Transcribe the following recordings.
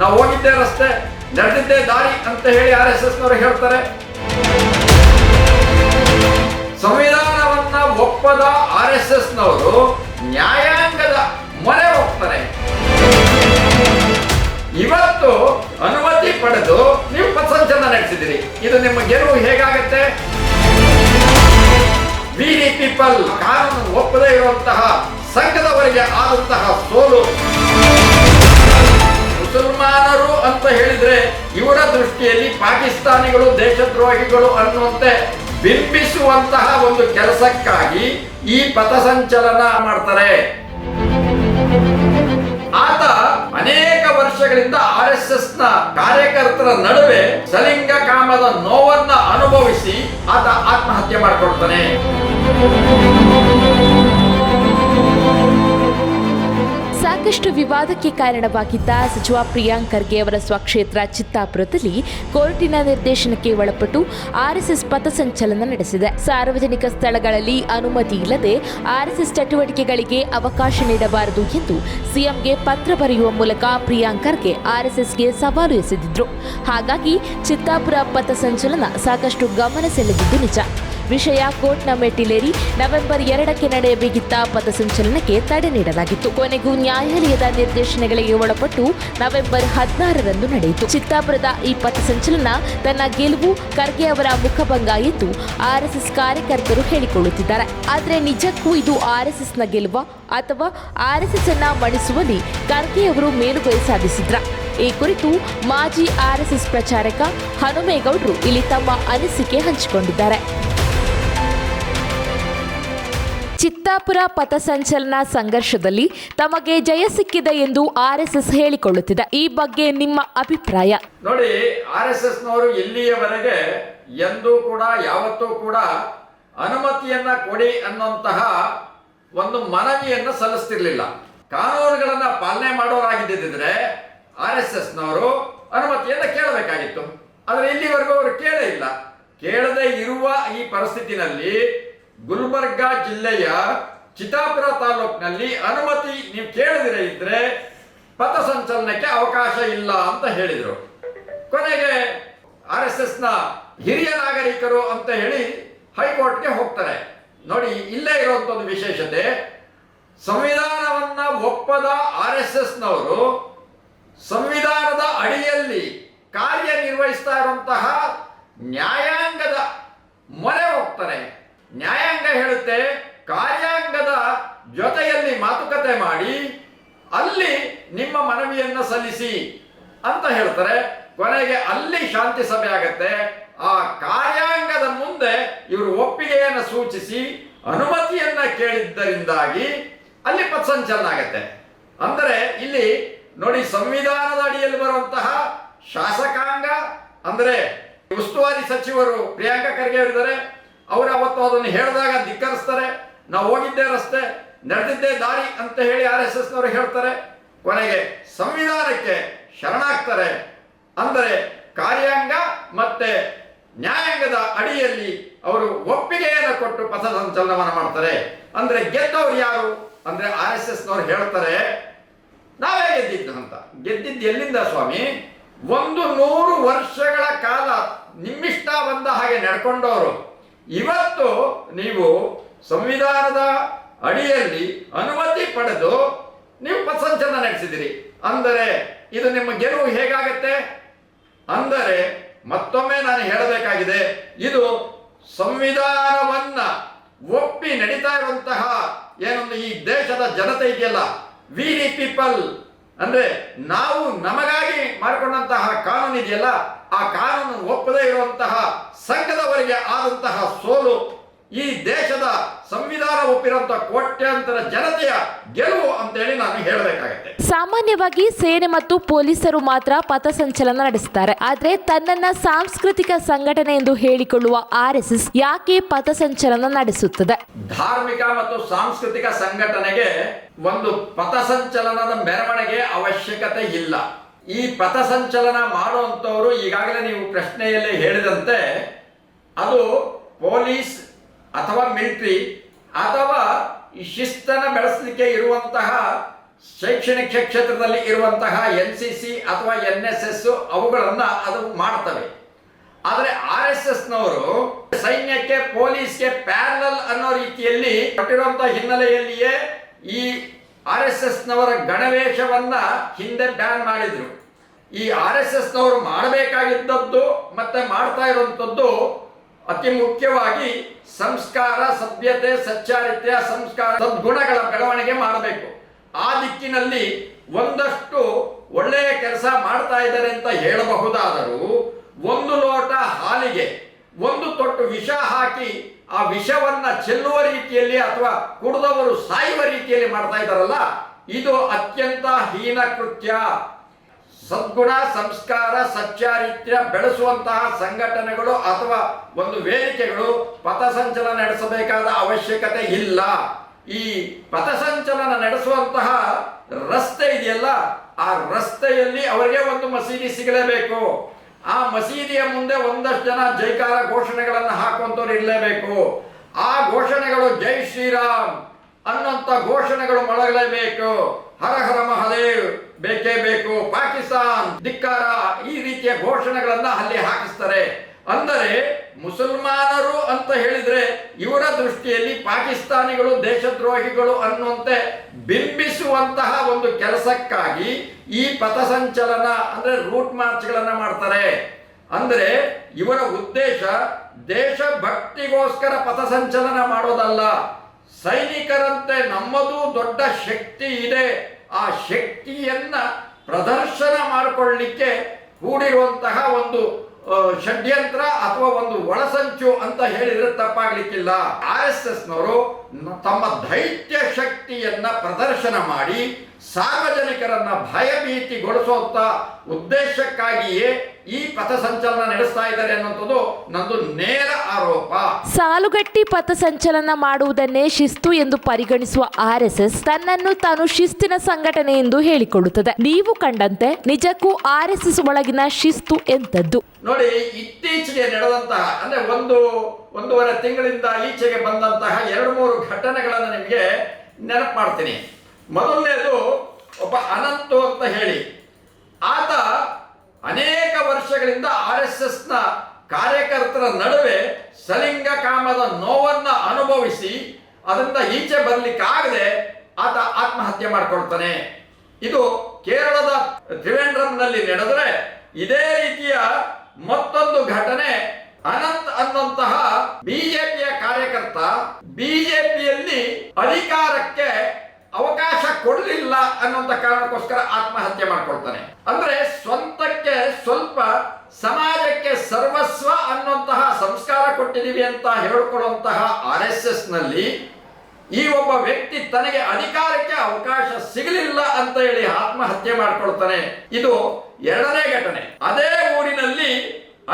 ನಾವು ಹೋಗಿದ್ದೇ ರಸ್ತೆ, ನಡೆದಿದ್ದೇ ದಾರಿ ಅಂತ ಹೇಳಿ ಆರ್ ಎಸ್ ಎಸ್ನವರು ಹೇಳ್ತಾರೆ. ಸಂವಿಧಾನವನ್ನ ಒಪ್ಪದ ಆರ್ ಎಸ್ ಎಸ್ ನವರು ನ್ಯಾಯಾಂಗದ ಮೊರೆ ಹೋಗ್ತಾರೆ. ಇವತ್ತು ಅನುಮತಿ ಪಡೆದು ನೀವು ಪಥಸಂಚಲನ ನಡೆಸಿದಿರಿ. ಇದು ನಿಮ್ಮ ಗೆಲುವು ಹೇಗಾಗತ್ತೆ? ವಿ ಪೀಪಲ್ ಕಾನೂನು ಒಪ್ಪದೇ ಇರುವಂತಹ, ಸಂಘದವರಿಗೆ ಆದಂತಹ ಸೋಲು. ಅಂತ ಹೇಳಿದ್ರೆ ಇವರ ದೃಷ್ಟಿಯಲ್ಲಿ ಪಾಕಿಸ್ತಾನಿಗಳು, ದೇಶದ್ರೋಹಿಗಳು ಅನ್ನುವಂತೆ ಬಿಂಬಿಸುವಂತಹ ಒಂದು ಕೆಲಸಕ್ಕಾಗಿ ಈ ಪಥಸಂಚಲನ ಮಾಡ್ತಾರೆ. ಆತ ಅನೇಕ ವರ್ಷಗಳಿಂದ ಆರ್ ಎಸ್ ಎಸ್ನ ಕಾರ್ಯಕರ್ತರ ನಡುವೆ ಸಲಿಂಗ ಕಾಮದ ನೋವನ್ನ ಅನುಭವಿಸಿ ಆತ ಆತ್ಮಹತ್ಯೆ ಮಾಡಿಕೊಳ್ತಾನೆ. ಸಾಕಷ್ಟು ವಿವಾದಕ್ಕೆ ಕಾರಣವಾಗಿದ್ದ ಸಚಿವ ಪ್ರಿಯಾಂಕ್ ಖರ್ಗೆ ಅವರ ಸ್ವಕ್ಷೇತ್ರ ಚಿತ್ತಾಪುರದಲ್ಲಿ ಕೋರ್ಟಿನ ನಿರ್ದೇಶನಕ್ಕೆ ಒಳಪಟ್ಟು ಆರ್ಎಸ್ಎಸ್ ಪಥಸಂಚಲನ ನಡೆಸಿದೆ. ಸಾರ್ವಜನಿಕ ಸ್ಥಳಗಳಲ್ಲಿ ಅನುಮತಿ ಇಲ್ಲದೆ ಆರ್ಎಸ್ಎಸ್ ಚಟುವಟಿಕೆಗಳಿಗೆ ಅವಕಾಶ ನೀಡಬಾರದು ಎಂದು ಸಿಎಂಗೆ ಪತ್ರ ಬರೆಯುವ ಮೂಲಕ ಪ್ರಿಯಾಂಕ್ ಖರ್ಗೆ ಆರ್ಎಸ್ಎಸ್ಗೆ ಸವಾಲು ಎಸೆದಿದ್ರು. ಹಾಗಾಗಿ ಚಿತ್ತಾಪುರ ಪಥಸಂಚಲನ ಸಾಕಷ್ಟು ಗಮನ ಸೆಳೆದಿದ್ದು ನಿಜ. ವಿಷಯ ಕೋರ್ಟ್ನ ಮೆಟ್ಟಿಲೇರಿ ನವೆಂಬರ್ ಎರಡಕ್ಕೆ ನಡೆಯಬೇಕಿದ್ದ ಪಥಸಂಚಲನಕ್ಕೆ ತಡೆ ನೀಡಲಾಗಿತ್ತು. ಕೊನೆಗೂ ನ್ಯಾಯಾಲಯದ ನಿರ್ದೇಶನಗಳಿಗೆ ಒಳಪಟ್ಟು ನವೆಂಬರ್ ಹದಿನಾರರಂದು ನಡೆಯಿತು. ಚಿತ್ತಾಪುರದ ಈ ಪಥಸಂಚಲನ ತನ್ನ ಗೆಲುವು, ಖರ್ಗೆ ಅವರ ಮುಖಭಂಗ ಎಂದು ಆರ್ಎಸ್ಎಸ್ ಕಾರ್ಯಕರ್ತರು ಹೇಳಿಕೊಳ್ಳುತ್ತಿದ್ದಾರೆ. ಆದರೆ ನಿಜಕ್ಕೂ ಇದು ಆರ್ಎಸ್ಎಸ್ನ ಗೆಲುವ ಅಥವಾ ಆರ್ಎಸ್ಎಸ್ ಅನ್ನ ಮಣಿಸುವಲ್ಲಿ ಖರ್ಗೆ ಅವರು ಮೇಲುಗೈ ಸಾಧಿಸಿದ್ರ? ಈ ಕುರಿತು ಮಾಜಿ ಆರ್ಎಸ್ಎಸ್ ಪ್ರಚಾರಕ ಹನುಮೇಗೌಡರು ಇಲ್ಲಿ ತಮ್ಮ ಅನಿಸಿಕೆ ಹಂಚಿಕೊಂಡಿದ್ದಾರೆ. ಚಿತ್ತಾಪುರ ಪಥಸಂಚಲನ ಸಂಘರ್ಷದಲ್ಲಿ ತಮಗೆ ಜಯ ಸಿಕ್ಕಿದೆ ಎಂದು ಆರ್ಎಸ್ಎಸ್ ಹೇಳಿಕೊಳ್ಳುತ್ತಿದೆ. ಈ ಬಗ್ಗೆ ನಿಮ್ಮ ಅಭಿಪ್ರಾಯ? ನೋಡಿ, ಆರ್ ಎಸ್ ಎಸ್ ನವರು ಇಲ್ಲಿಯವರೆಗೆ ಎಂದೂ ಕೂಡ ಯಾವತ್ತೂ ಕೂಡ ಅನುಮತಿಯನ್ನ ಕೊಡಿ ಅನ್ನುವಂತಹ ಒಂದು ಮನವಿಯನ್ನು ಸಲ್ಲಿಸ್ತಿರ್ಲಿಲ್ಲ. ಕಾನೂನುಗಳನ್ನ ಪಾಲನೆ ಮಾಡೋರಾಗಿದ್ದಿದ್ರೆ ಆರ್ ಎಸ್ ಎಸ್ ನವರು ಅನುಮತಿಯನ್ನ ಕೇಳಬೇಕಾಗಿತ್ತು. ಆದ್ರೆ ಇಲ್ಲಿವರೆಗೂ ಅವರು ಕೇಳೇ ಇಲ್ಲ. ಕೇಳದೆ ಇರುವ ಈ ಪರಿಸ್ಥಿತಿನಲ್ಲಿ ಗುಲ್ಬರ್ಗ ಜಿಲ್ಲೆಯ ಚಿತಾಪುರ ತಾಲೂಕಿನಲ್ಲಿ ಅನುಮತಿ ನೀವು ಕೇಳಿದ್ರೆ ಇದ್ರೆ ಪಥಸಂಚಲನಕ್ಕೆ ಅವಕಾಶ ಇಲ್ಲ ಅಂತ ಹೇಳಿದರು. ಕೊನೆಗೆ ಆರ್ ಎಸ್ ಎಸ್ನ ಹಿರಿಯ ನಾಗರಿಕರು ಅಂತ ಹೇಳಿ ಹೈಕೋರ್ಟ್ಗೆ ಹೋಗ್ತಾರೆ. ನೋಡಿ, ಇಲ್ಲೇ ಇರುವಂತದ್ದು ವಿಶೇಷತೆ, ಸಂವಿಧಾನವನ್ನ ಒಪ್ಪದ ಆರ್ ಎಸ್ ಎಸ್ ನವರು ಸಂವಿಧಾನದ ಅಡಿಯಲ್ಲಿ ಕಾರ್ಯನಿರ್ವಹಿಸ್ತಾ ಇರುವಂತಹ ನ್ಯಾಯಾಂಗದ ಮೊರೆ ಹೋಗ್ತಾರೆ ನ್ಯಾಯಾಂಗ ಹೇಳುತ್ತೆ ಕಾರ್ಯಾಂಗದ ಜೊತೆಯಲ್ಲಿ ಮಾತುಕತೆ ಮಾಡಿ, ಅಲ್ಲಿ ನಿಮ್ಮ ಮನವಿಯನ್ನ ಸಲ್ಲಿಸಿ ಅಂತ ಹೇಳ್ತಾರೆ. ಕೊನೆಗೆ ಅಲ್ಲಿ ಶಾಂತಿ ಸಭೆ ಆಗತ್ತೆ. ಆ ಕಾರ್ಯಾಂಗದ ಮುಂದೆ ಇವರು ಒಪ್ಪಿಗೆಯನ್ನು ಸೂಚಿಸಿ, ಅನುಮತಿಯನ್ನ ಕೇಳಿದ್ದರಿಂದಾಗಿ ಅಲ್ಲಿ ಪಥಸಂಚಲನ ಆಗತ್ತೆ. ಅಂದರೆ ಇಲ್ಲಿ ನೋಡಿ ಸಂವಿಧಾನದ ಅಡಿಯಲ್ಲಿ ಬರುವಂತಹ ಶಾಸಕಾಂಗ, ಅಂದರೆ ಉಸ್ತುವಾರಿ ಸಚಿವರು ಪ್ರಿಯಾಂಕ ಖರ್ಗೆ ಅವರಿದ್ದಾರೆ. ಅವರು ಅವತ್ತು ಅದನ್ನು ಹೇಳಿದಾಗ ಧಿಕ್ಕರಿಸ್ತಾರೆ. ನಾವು ಹೋಗಿದ್ದೇ ರಸ್ತೆ, ನಡೆದಿದ್ದೇ ದಾರಿ ಅಂತ ಹೇಳಿ ಆರ್ ಎಸ್ ಎಸ್ ನವರು ಹೇಳ್ತಾರೆ. ಕೊನೆಗೆ ಸಂವಿಧಾನಕ್ಕೆ ಶರಣಾಗ್ತಾರೆ. ಅಂದರೆ ಕಾರ್ಯಾಂಗ ಮತ್ತೆ ನ್ಯಾಯಾಂಗದ ಅಡಿಯಲ್ಲಿ ಅವರು ಒಪ್ಪಿಗೆಯನ್ನು ಕೊಟ್ಟು ಪಥ ಸಂಚಲನವನ್ನು ಮಾಡ್ತಾರೆ. ಅಂದ್ರೆ ಗೆದ್ದವರು ಯಾರು? ಅಂದ್ರೆ ಆರ್ ಎಸ್ ಎಸ್ ನವರು ಹೇಳ್ತಾರೆ, ನಾವೇ ಗೆದ್ದಿದ್ದು ಅಂತ. ಗೆದ್ದಿದ್ದು ಎಲ್ಲಿಂದ ಸ್ವಾಮಿ? ಒಂದು ನೂರು ವರ್ಷಗಳ ಕಾಲ ನಿಮ್ಮಿಷ್ಟ ಬಂದ ಹಾಗೆ ನಡ್ಕೊಂಡವರು. ಇವತ್ತು ನೀವು ಸಂವಿಧಾನದ ಅಡಿಯಲ್ಲಿ ಅನುಮತಿ ಪಡೆದು ನೀವು ಪಥಸಂಚಲನ ನಡೆಸಿದಿರಿ. ಅಂದರೆ ಇದು ನಿಮ್ಮ ಗೆಲುವು ಹೇಗಾಗತ್ತೆ? ಅಂದರೆ ಮತ್ತೊಮ್ಮೆ ನಾನು ಹೇಳಬೇಕಾಗಿದೆ, ಇದು ಸಂವಿಧಾನವನ್ನ ಒಪ್ಪಿ ನಡೀತಾ ಇರುವಂತಹ ಏನೊಂದು ಈ ದೇಶದ ಜನತೆ ಇದೆಯಲ್ಲ? ವಿ ಪೀಪಲ್ ಅಂದ್ರೆ ನಾವು ನಮಗಾಗಿ ಮಾಡಿಕೊಂಡಂತಹ ಕಾನೂನು ಇದೆಯಲ್ಲ ಆ ಕಾನೂನು ಒಪ್ಪದೇ ಇರುವಂತಹ ಸಂಘದವರಿಗೆ ಆದಂತಹ ಸೋಲು ಈ ದೇಶದ ಸಂವಿಧಾನ ಒಪ್ಪಿರುವಂತಹ ಕೋಟ್ಯಾಂತರ ಜನತೆಯ ಗೆಲುವು ಅಂತೇಳಿ ನಾನು ಹೇಳಬೇಕಾಗುತ್ತೆ. ಸಾಮಾನ್ಯವಾಗಿ ಸೇನೆ ಮತ್ತು ಪೊಲೀಸರು ಮಾತ್ರ ಪಥಸಂಚಲನ ನಡೆಸುತ್ತಾರೆ. ಆದ್ರೆ ತನ್ನನ್ನ ಸಾಂಸ್ಕೃತಿಕ ಸಂಘಟನೆ ಎಂದು ಹೇಳಿಕೊಳ್ಳುವ ಆರ್ಎಸ್ಎಸ್ ಯಾಕೆ ಪಥಸಂಚಲನ ನಡೆಸುತ್ತದೆ? ಧಾರ್ಮಿಕ ಮತ್ತು ಸಾಂಸ್ಕೃತಿಕ ಸಂಘಟನೆಗೆ ಒಂದು ಪಥಸಂಚಲನದ ಮೆರವಣಿಗೆ ಅವಶ್ಯಕತೆ ಇಲ್ಲ. ಈ ಪಥಸಂಚಲನ ಮಾಡುವಂಥವರು ಈಗಾಗಲೇ ನೀವು ಪ್ರಶ್ನೆಯಲ್ಲಿ ಹೇಳಿದಂತೆ ಅದು ಪೊಲೀಸ್ ಅಥವಾ ಮಿಲಿಟ್ರಿ ಅಥವಾ ಈ ಶಿಸ್ತನ್ನು ಬೆಳೆಸಲಿಕ್ಕೆ ಇರುವಂತಹ ಶೈಕ್ಷಣಿಕ ಕ್ಷೇತ್ರದಲ್ಲಿ ಇರುವಂತಹ ಎನ್ ಸಿ ಸಿ ಅಥವಾ ಎನ್ ಎಸ್ ಎಸ್ ಅವುಗಳನ್ನು ಅದು ಮಾಡ್ತವೆ. ಆದರೆ ಆರ್ ಎಸ್ ಎಸ್ನವರು ಸೈನ್ಯಕ್ಕೆ ಪೊಲೀಸ್ಗೆ ಪ್ಯಾರಲಲ್ ಅನ್ನೋ ರೀತಿಯಲ್ಲಿ ಕೊಟ್ಟಿರುವಂತಹ ಹಿನ್ನೆಲೆಯಲ್ಲಿಯೇ ಈ ಆರ್ ಎಸ್ ಎಸ್ನವರ ನವರ ಗಣವೇಶವನ್ನ ಹಿಂದೆ ಬ್ಯಾನ್ ಮಾಡಿದ್ರು. ಈ ಆರ್ ಎಸ್ ಎಸ್ನವರು ಮಾಡಬೇಕಾಗಿದ್ದದ್ದು ಮತ್ತೆ ಮಾಡ್ತಾ ಇರುವಂಥದ್ದು ಅತಿ ಮುಖ್ಯವಾಗಿ ಸಂಸ್ಕಾರ, ಸಭ್ಯತೆ, ಸಚ್ಚಾರಿತ್ಯ, ಸಂಸ್ಕಾರ, ಸದ್ಗುಣಗಳ ಬೆಳವಣಿಗೆ ಮಾಡಬೇಕು. ಆ ದಿಕ್ಕಿನಲ್ಲಿ ಒಂದಷ್ಟು ಒಳ್ಳೆಯ ಕೆಲಸ ಮಾಡ್ತಾ ಇದ್ದಾರೆ ಅಂತ ಹೇಳಬಹುದಾದರೂ ಒಂದು ಲೋಟ ಹಾಲಿಗೆ, ಒಂದು ತೊಟ್ಟು ವಿಷ ಹಾಕಿ ಆ ವಿಷವನ್ನ ಚೆಲ್ಲುವ ರೀತಿಯಲ್ಲಿ ಅಥವಾ ಕುಡಿದವರು ಸಾಯುವ ರೀತಿಯಲ್ಲಿ ಮಾಡ್ತಾ ಇದ್ದಾರಲ್ಲ, ಇದು ಅತ್ಯಂತ ಹೀನ ಕೃತ್ಯ. ಸದ್ಗುಣ, ಸಂಸ್ಕಾರ, ಸಚ್ಚಾರಿತ್ರ್ಯ ಬೆಳೆಸುವಂತಹ ಸಂಘಟನೆಗಳು ಅಥವಾ ಒಂದು ವೇದಿಕೆಗಳು ಪಥಸಂಚಲನ ನಡೆಸಬೇಕಾದ ಅವಶ್ಯಕತೆ ಇಲ್ಲ. ಈ ಪಥಸಂಚಲನ ನಡೆಸುವಂತಹ ರಸ್ತೆ ಇದೆಯಲ್ಲ, ಆ ರಸ್ತೆಯಲ್ಲಿ ಅವರಿಗೆ ಒಂದು ಮಸೀದಿ ಸಿಗಲೇಬೇಕು. ಆ ಮಸೀದಿಯ ಮುಂದೆ ಒಂದಷ್ಟು ಜನ ಜೈಕಾರ ಘೋಷಣೆಗಳನ್ನು ಹಾಕುವಂಥವ್ರು ಇರಲೇಬೇಕು. ಆ ಘೋಷಣೆಗಳು ಜೈ ಶ್ರೀರಾಮ್ ಅನ್ನೋಂಥ ಘೋಷಣೆಗಳು ಮೊಳಗಲೇಬೇಕು. ಹರ ಹರ ಮಹಾದೇವ್, ಬೇಕೇ ಬೇಕು. ಪಾಕಿಸ್ತಾನ್, ಧಿಕ್ಕಾರ ಈ ರೀತಿಯ ಘೋಷಣೆಗಳನ್ನ ಅಲ್ಲಿ ಹಾಕಿಸ್ತಾರೆ. ಅಂದರೆ ಮುಸಲ್ಮಾನರು ಅಂತ ಹೇಳಿದ್ರೆ ಇವರ ದೃಷ್ಟಿಯಲ್ಲಿ ಪಾಕಿಸ್ತಾನಿಗಳು, ದೇಶದ್ರೋಹಿಗಳು ಅನ್ನುವಂತೆ ಬಿಂಬಿಸುವಂತಹ ಒಂದು ಕೆಲಸಕ್ಕಾಗಿ ಈ ಪಥಸಂಚಲನ, ಅಂದ್ರೆ ರೂಟ್ ಮಾರ್ಚ್ಗಳನ್ನ ಮಾಡ್ತಾರೆ. ಅಂದ್ರೆ ಇವರ ಉದ್ದೇಶ ದೇಶಭಕ್ತಿಗೋಸ್ಕರ ಪಥಸಂಚಲನ ಮಾಡೋದಲ್ಲ. ಸೈನಿಕರಂತೆ ನಮ್ಮದು ದೊಡ್ಡ ಶಕ್ತಿ ಇದೆ. ಆ ಶಕ್ತಿಯನ್ನ ಪ್ರದರ್ಶನ ಮಾಡಿಕೊಳ್ಳಿಕ್ಕೆ ಕೂಡಿರುವಂತಹ ಒಂದು ಷಡ್ಯಂತ್ರ ಅಥವಾ ಒಂದು ಒಳಸಂಚು ಅಂತ ಹೇಳಿದ್ರೆ ತಪ್ಪಾಗ್ಲಿಕ್ಕಿಲ್ಲ. ಆರ್ ಎಸ್ ಎಸ್ ನವರು ತಮ್ಮ ದೈತ್ಯ ಶಕ್ತಿಯನ್ನ ಪ್ರದರ್ಶನ ಮಾಡಿ ಸಾರ್ವಜನಿಕರನ್ನ ಭಯಭೀತಿಗೊಳಿಸುವಂತ ಉದ್ದೇಶಕ್ಕಾಗಿಯೇ ಈ ಪಥಸಂಚಲನ ನಡೆಸ್ತಾ ಇದ್ದಾರೆ ಅನ್ನುವಂಥದ್ದು ನಂದು ನೇರ ಆರೋಪ. ಸಾಲುಗಟ್ಟಿ ಪಥಸಂಚಲನ ಮಾಡುವುದನ್ನೇ ಶಿಸ್ತು ಎಂದು ಪರಿಗಣಿಸುವ ಆರ್ಎಸ್ಎಸ್ ತನ್ನನ್ನು ತಾನು ಶಿಸ್ತಿನ ಸಂಘಟನೆ ಎಂದು ಹೇಳಿಕೊಳ್ಳುತ್ತದೆ. ನೀವು ಕಂಡಂತೆ ನಿಜಕ್ಕೂ ಆರ್ಎಸ್ಎಸ್ ಒಳಗಿನ ಶಿಸ್ತು ಎಂತದ್ದು ನೋಡಿ ಇತ್ತೀಚೆಗೆ ನಡೆದಂತಹ ಅಂದ್ರೆ ಒಂದು ಒಂದೂವರೆ ತಿಂಗಳಿಂದ ಈಚೆಗೆ ಬಂದಂತಹ ಎರಡು ಮೂರು ಘಟನೆಗಳನ್ನು ನಿಮಗೆ ನೆನಪು ಮಾಡ್ತೀನಿ. ಮೊದಲನೇದು ಒಬ್ಬ ಅನಂತು ಅಂತ ಹೇಳಿ. ಆತ ಅನೇಕ ವರ್ಷಗಳಿಂದ ಆರ್ ಎಸ್ ಎಸ್ನ ಕಾರ್ಯಕರ್ತರ ನಡುವೆ ಸಲಿಂಗ ಕಾಮದ ನೋವನ್ನ ಅನುಭವಿಸಿ ಅದರಿಂದ ಈಚೆ ಬರ್ಲಿಕ್ಕಾಗದೆ ಆತ ಆತ್ಮಹತ್ಯೆ ಮಾಡ್ಕೊಳ್ತಾನೆ. ಇದು ಕೇರಳದ ತ್ರಿವೇಂದ್ರಂನಲ್ಲಿ ನಡೆದರೆ ಇದೇ ರೀತಿಯ ಮತ್ತೊಂದು ಘಟನೆ ಅನಂತ್ ಅನ್ನಂತಹ ಬಿಜೆಪಿಯ ಕಾರ್ಯಕರ್ತ ಬಿಜೆಪಿಯಲ್ಲಿ ಅಧಿಕಾರಕ್ಕೆ ಅವಕಾಶ ಕೊಡಲಿಲ್ಲ ಅನ್ನುವಂತ ಕಾರಣಕ್ಕೋಸ್ಕರ ಆತ್ಮಹತ್ಯೆ ಮಾಡ್ಕೊಳ್ತಾನೆ. ಅಂದ್ರೆ ಸ್ವಂತಕ್ಕೆ ಸ್ವಲ್ಪ ಸಮಾಜಕ್ಕೆ ಸರ್ವಸ್ವ ಅನ್ನುವಂತಹ ಸಂಸ್ಕಾರ ಕೊಟ್ಟಿದ್ದೀವಿ ಅಂತ ಹೇಳಿಕೊಳ್ಳುವಂತಹ ಆರ್ ಎಸ್ ಎಸ್ನಲ್ಲಿ ಈ ಒಬ್ಬ ವ್ಯಕ್ತಿ ತನಗೆ ಅಧಿಕಾರಕ್ಕೆ ಅವಕಾಶ ಸಿಗಲಿಲ್ಲ ಅಂತ ಹೇಳಿ ಆತ್ಮಹತ್ಯೆ ಮಾಡಿಕೊಳ್ತಾನೆ. ಇದು ಎರಡನೇ ಘಟನೆ. ಅದೇ ಊರಿನಲ್ಲಿ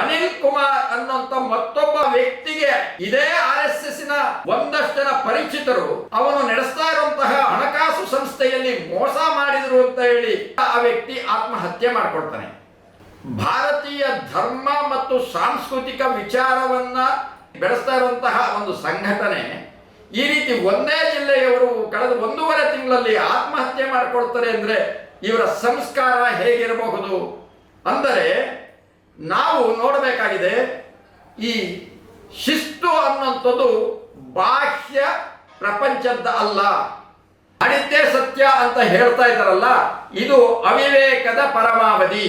ಅನಿಲ್ ಕುಮಾರ್ ಅನ್ನುವಂತ ಮತ್ತೊಬ್ಬ ವ್ಯಕ್ತಿಗೆ ಇದೇ ಆರ್ ಎಸ್ ಎಸ್ನ ಒಂದಷ್ಟು ಜನ ಪರಿಚಿತರು ಅವನು ನಡೆಸ್ತಾ ಇರುವಂತಹ ಹಣಕಾಸು ಸಂಸ್ಥೆಯಲ್ಲಿ ಮೋಸ ಮಾಡಿದ್ರು ಅಂತ ಹೇಳಿ ಆ ವ್ಯಕ್ತಿ ಆತ್ಮಹತ್ಯೆ ಮಾಡ್ಕೊಳ್ತಾನೆ. ಭಾರತೀಯ ಧರ್ಮ ಮತ್ತು ಸಾಂಸ್ಕೃತಿಕ ವಿಚಾರವನ್ನ ಬೆಳೆಸ್ತಾ ಇರುವಂತಹ ಒಂದು ಸಂಘಟನೆ, ಈ ರೀತಿ ಒಂದೇ ಜಿಲ್ಲೆಯವರು ಕಳೆದ ಒಂದೂವರೆ ತಿಂಗಳಲ್ಲಿ ಆತ್ಮಹತ್ಯೆ ಮಾಡಿಕೊಳ್ತಾರೆ ಅಂದ್ರೆ ಇವರ ಸಂಸ್ಕಾರ ಹೇಗಿರಬಹುದು? ಅಂದರೆ ನಾವು ನೋಡಬೇಕಾಗಿದೆ, ಈ ಶಿಸ್ತು ಅನ್ನುವಂಥದ್ದು ಬಾಹ್ಯ ಪ್ರಪಂಚದ ಅಲ್ಲ. ಮಾಡಿದ್ದೇ ಸತ್ಯ ಅಂತ ಹೇಳ್ತಾ ಇದ್ದಾರಲ್ಲ, ಇದು ಅವಿವೇಕದ ಪರಮಾವಧಿ.